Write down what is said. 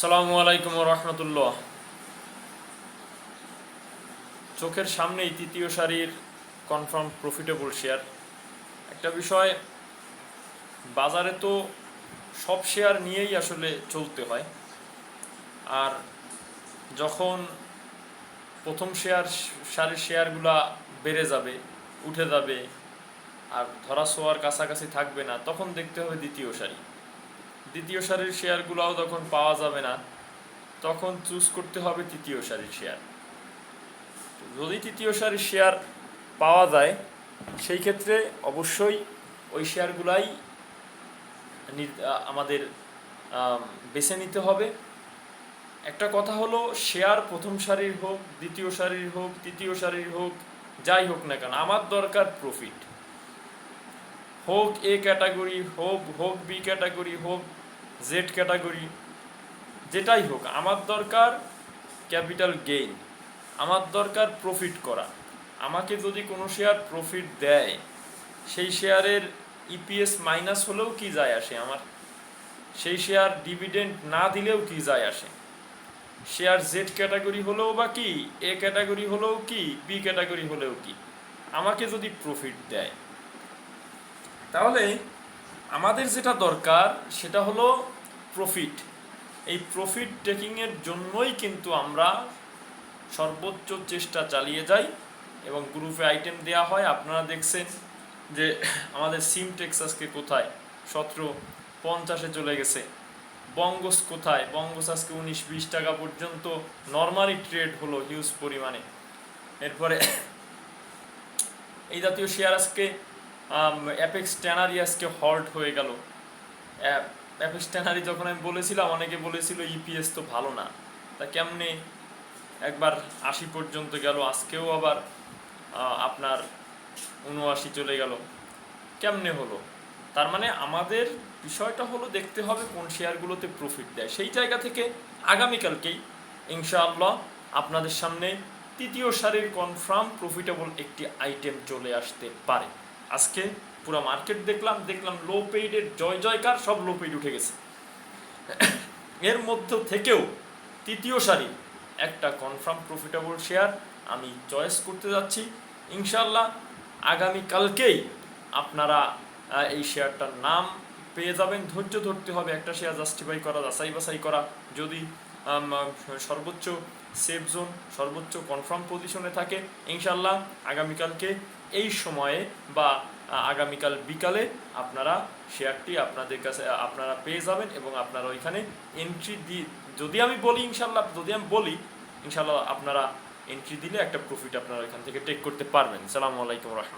সালামু আলাইকুম রহমতুল্লাহ। চোখের সামনেই তৃতীয় সারির কনফার্ম প্রফিটেবল শেয়ার একটা বিষয়, বাজারে তো সব শেয়ার নিয়েই আসলে চলতে হয়। আর যখন প্রথম শেয়ার সারির শেয়ারগুলা বেড়ে যাবে, উঠে যাবে, আর ধরা ছোঁয়ার কাছাকাছি থাকবে না, তখন দেখতে হবে দ্বিতীয় সারি। দ্বিতীয় সারির শেয়ারগুলোও যখন পাওয়া যাবে না। তখন চুজ করতে হবে তৃতীয় সারির শেয়ার। যদি তৃতীয় সারির শেয়ার পাওয়া যায়, সেই ক্ষেত্রে অবশ্যই ওই শেয়ারগুলাই আমাদের বেছে নিতে হবে। একটা কথা হলো, শেয়ার প্রথম সারির হোক, দ্বিতীয় সারির হোক, তৃতীয় সারির হোক, যাই হোক না কেন, আমার দরকার প্রফিট হোক এ ক্যাটাগরি, হোক হোক বি ক্যাটাগরি, হোক জেড ক্যাটাগরি, যেটাই হোক, আমার দরকার ক্যাপিটাল গেইন, আমার দরকার প্রফিট করা। আমাকে যদি কোনো শেয়ার প্রফিট দেয়, সেই শেয়ারের ইপিএস মাইনাস হলেও কি যায় আসে আমার? সেই শেয়ার ডিভিডেন্ড না দিলেও কি যায় আসে? শেয়ার জেড ক্যাটাগরি হলেও বা কি, এ ক্যাটাগরি হলেও কি, বি ক্যাটাগরি হলেও কি? আমাকে যদি প্রফিট দেয় তাহলে আমাদের যেটা দরকার, সেটা হলো প্রফিট এই প্রফিট টেকিংয়ের জন্যই কিন্তু আমরা সর্বোচ্চ চেষ্টা চালিয়ে যাই এবং গ্রুপে আইটেম দেওয়া হয়। আপনারা দেখছেন যে আমাদের সিম টেক্সাসকে কোথায়? সতেরো পঞ্চাশে চলে গেছে। বঙ্গস কোথায়? বঙ্গস আজকে উনিশ বিশ টাকা পর্যন্ত নর্মালি ট্রেড হলো হিউজ পরিমাণে। এরপরে এই জাতীয় শেয়ার আজকে অ্যাপেক্স ট্যানারি আজকে হল্ট হয়ে গেল। অ্যাপেক্স ট্যানারি যখন আমি বলেছিলাম, অনেকে বলেছিল ইপিএস তো ভালো না। তা কেমনে একবার আশি পর্যন্ত গেল, আজকেও আবার আপনার উনআশি চলে গেল। কেমনে হলো? তার মানে আমাদের বিষয়টা হলো দেখতে হবে কোন শেয়ারগুলোতে প্রফিট দেয়। সেই জায়গা থেকে আগামীকালকেই, ইনশাআল্লাহ, আপনাদের সামনে তৃতীয় সারির কনফার্ম প্রফিটেবল একটি আইটেম চলে আসতে পারে। আজকে পুরো মার্কেট দেখলাম দেখলাম লো পেইডের জয় জয়কার, সব লো পেইড উঠে গেছে। এর মধ্য থেকেও তৃতীয় সারি, একটা কনফার্ম প্রফিটেবল শেয়ার আমি চয়েস করতে যাচ্ছি। ইনশাল্লাহ আগামীকালকেই আপনারা এই শেয়ারটার নাম পেয়ে যাবেন। ধৈর্য ধরতে হবে, একটা শেয়ার জাস্টিফাই করা যাচাই বাছাই করা। যদি সর্বোচ্চ সেফ জোন সর্বোচ্চ কনফার্ম পজিশনে থাকে। ইনশাল্লাহ আগামীকালকে এই সময়ে বা আগামীকাল বিকালে আপনারা শেয়ারটি আপনাদের কাছে, আপনারা পেয়ে যাবেন এবং আপনারা ওইখানে এন্ট্রি দিয়ে যদি আমি বলি ইনশাল্লাহ যদি আমি বলি ইনশাল্লাহ আপনারা এন্ট্রি দিলে একটা প্রফিট আপনারা ওইখান থেকে টেক করতে পারবেন। সালামু আলাইকুম রহমতুল্লাহ।